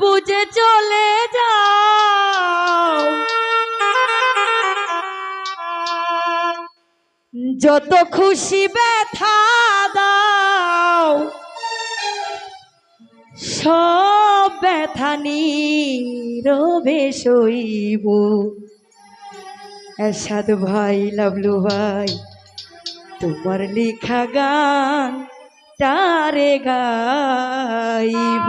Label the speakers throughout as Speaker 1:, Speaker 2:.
Speaker 1: বুঝে চলে যাও। যত খুশি ব্যথা দাও, সব ব্যথা নীরবে সইব। এরশাদ ভাই লাভলু ভাই, তোমার লিখা গান, তারে গাইব।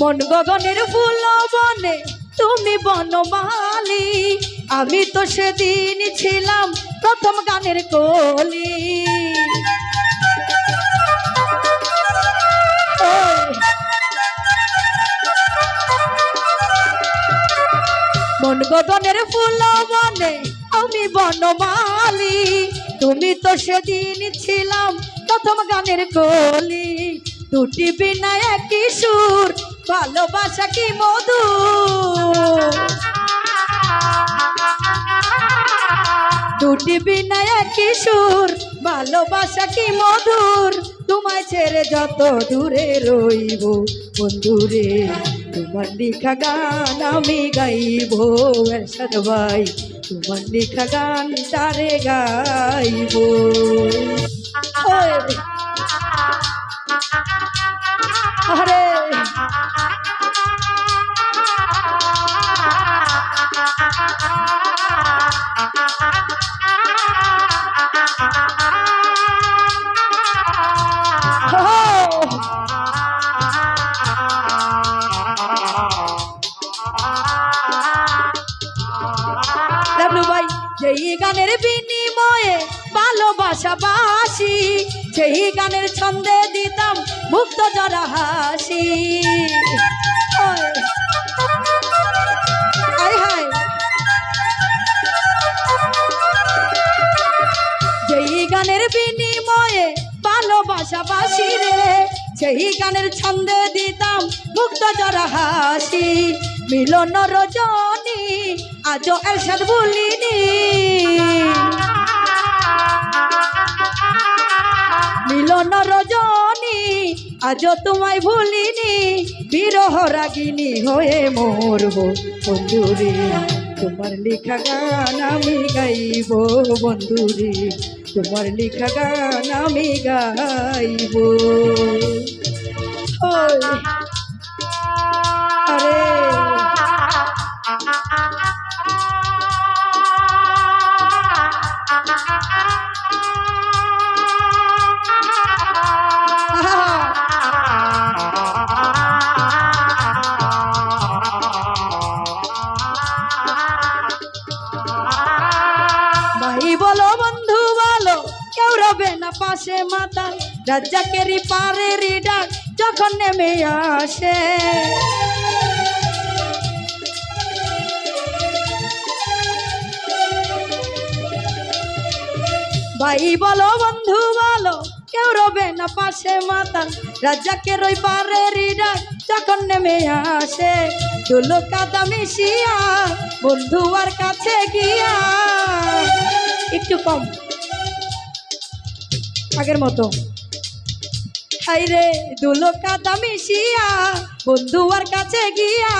Speaker 1: মন গগনের ফুল বনে, তুমি বনমালি। আমি তো সেদিন ছিলাম প্রথম গানের কলি। মন গগনের ফুল বনে, আমি বনমালি। তুমি তো সেদিন ছিলাম প্রথম গানের কলি। দুটি বিনা একই সুর ভালোবাসা কি মধু? দুটি বিনা একই সুর, ভালোবাসা কি মধুর? তোমায় ছেড়ে যত দূরে রইব বন্ধুরে তোমার লেখা গান আমি গাইব এরশাদ ভাই, তোমার লেখা গান তারে গাইব। আরে ah ah ah ah সেই গানের ছন্দে দিতাম মুক্ত যারা হাসি। যেই গানের বিনিময়ে ভালোবাসা বাসি রে, সেই গানের ছন্দে দিতাম মুক্ত যারা হাসি। মিলন রজনী, আজও এরশাদ ভুলিনি মিলন রজনী আজ তোমায় ভুলিনি, বিরহ রাগিনী হয়ে মরব বন্ধুরে। তোমার লেখা গান আমি গাইব বন্ধুরে, তোমার লেখা গান আমি গাইব। পাশে মাতাল রাজ্জাকেরই পারেরই ডাক যখন নেমে আসে। ভাই বলো, বন্ধু বলো, কেউ রবে না পাশে মাতাল রাজ্জাকের ওই পারেরই ডাক যখন নেমে আসে। তুলো কাদা মিশিয়া, বন্ধু আর কাছে গিয়া, একটু কম। আগের মতো। রে কাছে গিয়া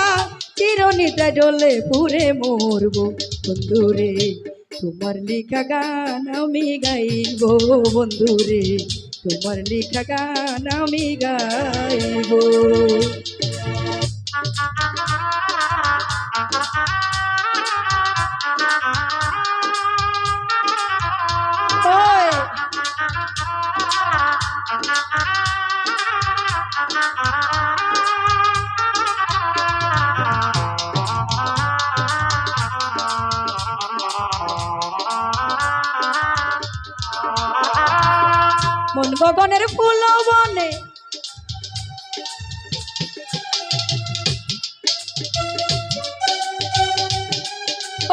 Speaker 1: পুরে বন্ধু রে, তোমার লেখা গান আমি গাইব। বন্ধু রে, তোমার লেখা গান আমি গাইব। গগনের ফুল বনে।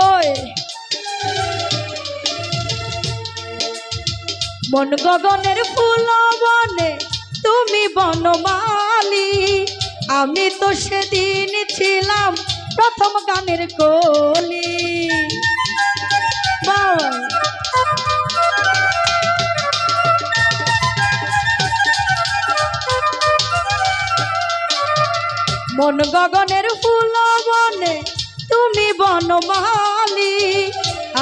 Speaker 1: ওই। মন গগনের ফুল বনে, তুমি বনমালি। আমি তো সেদিন ছিলাম প্রথম গানের কলি। বাবা মন গগনের ফুল বনে, তুমি বনমালি।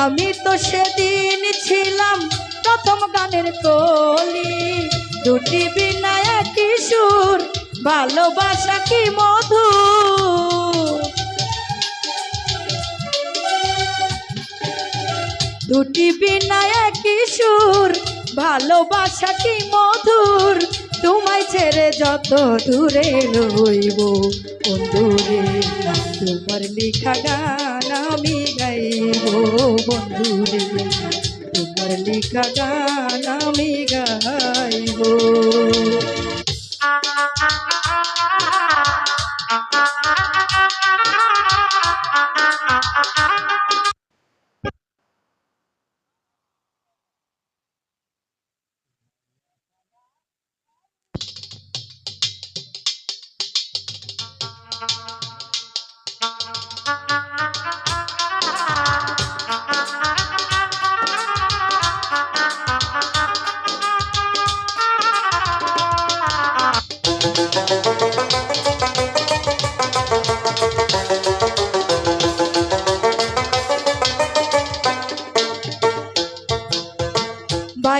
Speaker 1: আমি তো সেদিন ছিলাম প্রথম গানের কলি। দুটি বিনায়া কিশোর ভালোবাসা কি মধু দুটি বিনায়া কিশোর ভালোবাসা কি মধুর? তোমায় ছেড়ে যত দূরে রইব বন্ধুরে তোমার লেখা গান আমি গাইব। বন্ধুরে তোমার লেখা গান আমি গাইব।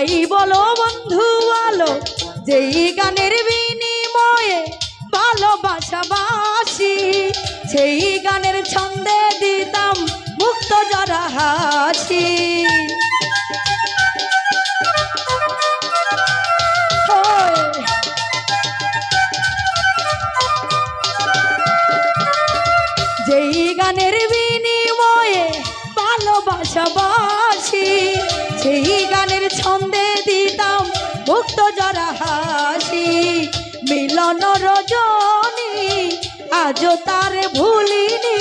Speaker 1: ভাই বলো বন্ধু বলো যেই গানের বিনিময়ে মুক্ত জরা হাসি, মিলন রজনী, আজও তার ভুলিনি।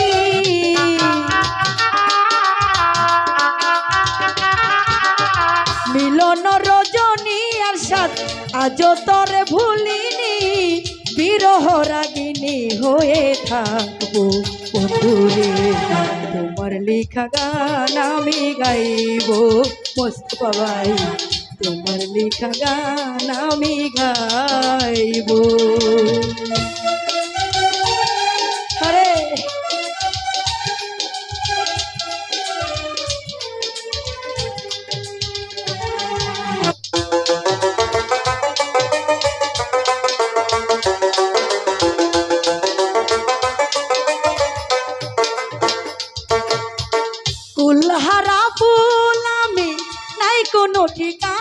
Speaker 1: মিলন রজনী আর সাত, আজও তরে ভুলিনি। বিরহ রাগিনী হয়ে থাকব বন্ধুরে তোমার লেখা গান আমি গাইব, মস্ত পাবাই তোমার লেখা গান আমি গাইব। কুলহারা ফুল আমি নাই কোনো ঠিকানা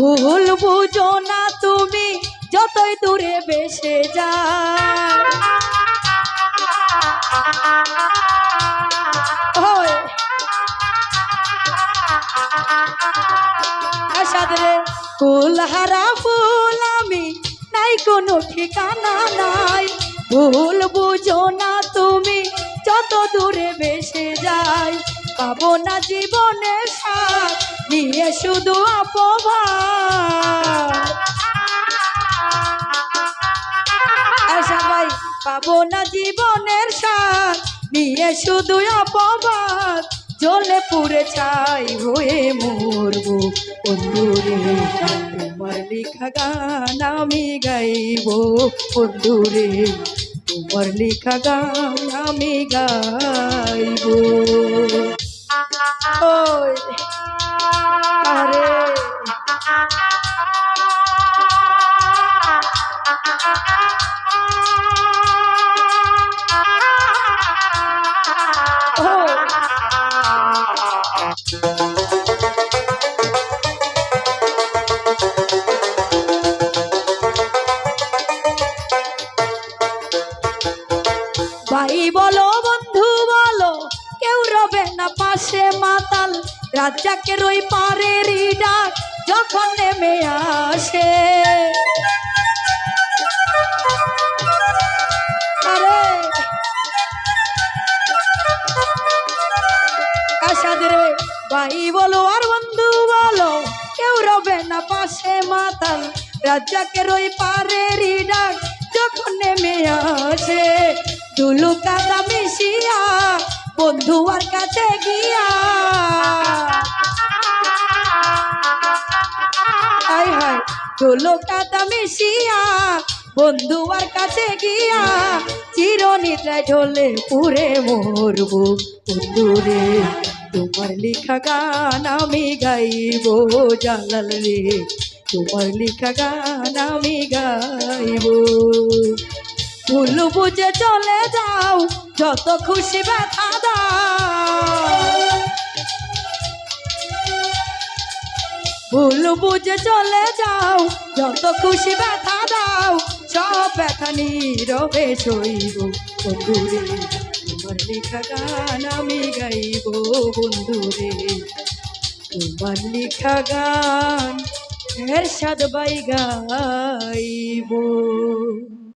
Speaker 1: ভুল বুঝো না তুমি যতই দূরে বেসে যায় ওই, আসাদ রে কুলহারা ফুল আমি নাই কোনো ঠিকানা নাই। ভুল বুঝো না তুমি যত দূরে বেসে যাই পাবো না জীবনের সাথ। নিয়ে শুধু ভাই পাবো না জীবনের সাথ নিয়ে শুধু অপবাদ জলে পুড়ে ছাই হয়ে মরবো। বন্ধুরে, তোমার লেখা গান আমি গাইব। বন্ধুরে, তোমার লেখা গান আমি গাইব। আহারে ভাই বলো বন্ধু বলো কেউ রবে না পাশে মাতাল। রাজ্জাকের ওই পারের ডাক যখন নেমে আসে। ভাই বলো আর বন্ধু বলো, কেউ রবে না পাশে মাতাল। রাজ্জাকের ওই পারের ডাক যখন নেমে আসে। দুলু কাদা বন্ধু আর কাছে গিয়া। হায় হায় দুলু কাদা মিশিয়া, বন্ধু আর কাছে গিয়া, চিরনিদ্রায় ঢলে পুরে মরবো বন্ধু রে, তোমার লিখা গান আমি গাইব, জালাল রে, তোমার লিখা গান আমি গাইব। ভুল বুঝে চলে যাও, যত খুশি ব্যথা দাও। ভুল বুঝে চলে যাও, যত খুশি ব্যথা দাও, সব ব্যথা নীরবে সইব। বন্ধুরে, তোমার লেখা গান আমি গাইব, বন্ধুরে, তোমার লেখা গান এর সাদ বাই গাইব।